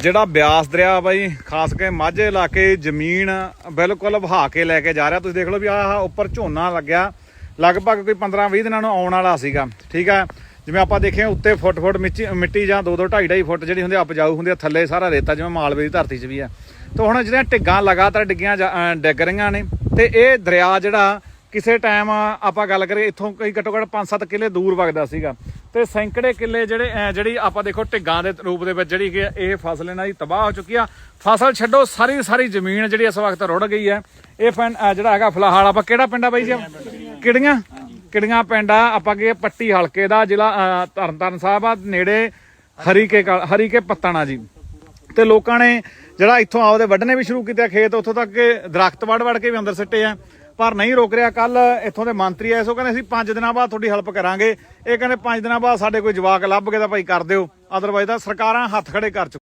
ਜਿਹੜਾ ਬਿਆਸ ਦਰਿਆ ਬਾਈ, ਖਾਸ ਕੇ ਮਾਝੇ ਇਲਾਕੇ ਜ਼ਮੀਨ ਬਿਲਕੁਲ ਵਹਾ ਕੇ ਲੈ ਕੇ ਜਾ ਰਿਹਾ। ਤੁਸੀਂ ਦੇਖ ਲਓ ਵੀ ਆਹ ਉੱਪਰ ਝੋਨਾ ਲੱਗਿਆ। ਲਗਭਗ ਕੋਈ 15 20 ਦਿਨਾਂ ਨੂੰ ਆਉਣ ਵਾਲਾ ਸੀਗਾ। ਠੀਕ ਆ ਜਿਵੇਂ ਆਪਾਂ ਦੇਖਿਆ, ਉੱਤੇ ਫੁੱਟ ਫੁੱਟ ਮਿੱਟੀ ਮਿੱਟੀ ਜਾਂ 2 2 2.5 2.5 ਫੁੱਟ ਜਿਹੜੀ ਹੁੰਦੀ ਆ, ਉਪਜਾਊ ਹੁੰਦੀ ਆ, ਥੱਲੇ ਸਾਰਾ ਰੇਤਾ ਜਿਵੇਂ ਮਾਲਵੇ ਦੀ ਧਰਤੀ 'ਚ ਵੀ ਆ। ਤਾਂ ਹੁਣ ਜਿਹੜੀਆਂ ਢਿੱਗਾਂ ਲਗਾਤਾਰ ਡਿੱਗੀਆਂ ਜਾ- ਡਿੱਗ ਰਹੀਆਂ ਨੇ, ਤੇ ਇਹ ਦਰਿਆ ਜਿਹੜਾ ਕਿਸੇ ਟਾਈਮ ਆਪਾਂ ਗੱਲ ਕਰੀਏ, ਇੱਥੋਂ ਕਈ ਘੱਟੋ ਘੱਟ 5-7 ਕਿੱਲੇ ਦੂਰ ਵਗਦਾ ਸੀਗਾ। ਤੇ ਸੈਂਕੜੇ ਕਿੱਲੇ ਜਿਹੜੇ ਜਿਹੜੀ ਆਪਾਂ ਦੇਖੋ ਢਿੱਗਾਂ ਦੇ ਰੂਪ ਦੇ ਵਿੱਚ ਜਿਹੜੀ ਕਿ ਇਹ ਫਸਲ ਇਹਨਾਂ ਦੀ ਤਬਾਹ ਹੋ ਚੁੱਕੀ ਆ। ਫਸਲ ਛੱਡੋ, ਸਾਰੀ ਸਾਰੀ ਜ਼ਮੀਨ ਜਿਹੜੀ ਇਸ ਵਕਤ ਰੁੜ ਗਈ ਹੈ। ਇਹ ਪਿੰਡ ਜਿਹੜਾ ਹੈਗਾ ਫਿਲਹਾਲ ਆਪਾਂ ਕਿਹੜਾ ਪਿੰਡ ਆ ਬਾਈ ਜੀ? ਕਿਹੜੀਆਂ? ਕਿਹੜੀਆਂ ਪਿੰਡ? ਆ ਆਪਾਂ ਕੀ ਪੱਟੀ ਹਲਕੇ ਦਾ ਜ਼ਿਲ੍ਹਾ ਤਰਨਤਾਰਨ ਸਾਹਿਬ ਆ, ਨੇੜੇ ਹਰੀਕੇ ਕਾ- ਹਰੀਕੇ ਪੱਤਣਾ ਜੀ। ਤੇ ਲੋਕਾਂ ਨੇ ਜਿਹੜਾ ਇੱਥੋਂ ਆਪਦੇ ਵੱਢਣੇ ਵੀ ਸ਼ੁਰੂ ਕੀਤੇ ਖੇਤ, ਉੱਥੋਂ ਤੱਕ ਕਿ ਦਰਖਤ ਵੱਢ ਵੱਢ ਕੇ ਵੀ ਅੰਦਰ ਸਿੱਟੇ ਆ। ਪਰ ਨਹੀਂ ਰੋਕ ਰਿਹਾ ਕੱਲ ਇੱਥੋਂ ਦੇ ਮੰਤਰੀ ਆਏ ਸੋ ਕਹਿੰਦੇ ਅਸੀਂ 5 ਦਿਨਾਂ ਬਾਅਦ ਤੁਹਾਡੀ ਹੈਲਪ ਕਰਾਂਗੇ। ਇਹ ਕਹਿੰਦੇ 5 ਦਿਨਾਂ ਬਾਅਦ ਸਾਡੇ ਕੋਈ ਜਵਾਕ ਲੱਭ ਕੇ ਤਾਂ ਭਾਈ ਕਰ ਦਿਓ। ਅਦਰਵਾਈਜ਼ ਤਾਂ ਸਰਕਾਰਾਂ ਹੱਥ ਖੜੇ ਕਰ ਚੁੱਕੀਆਂ।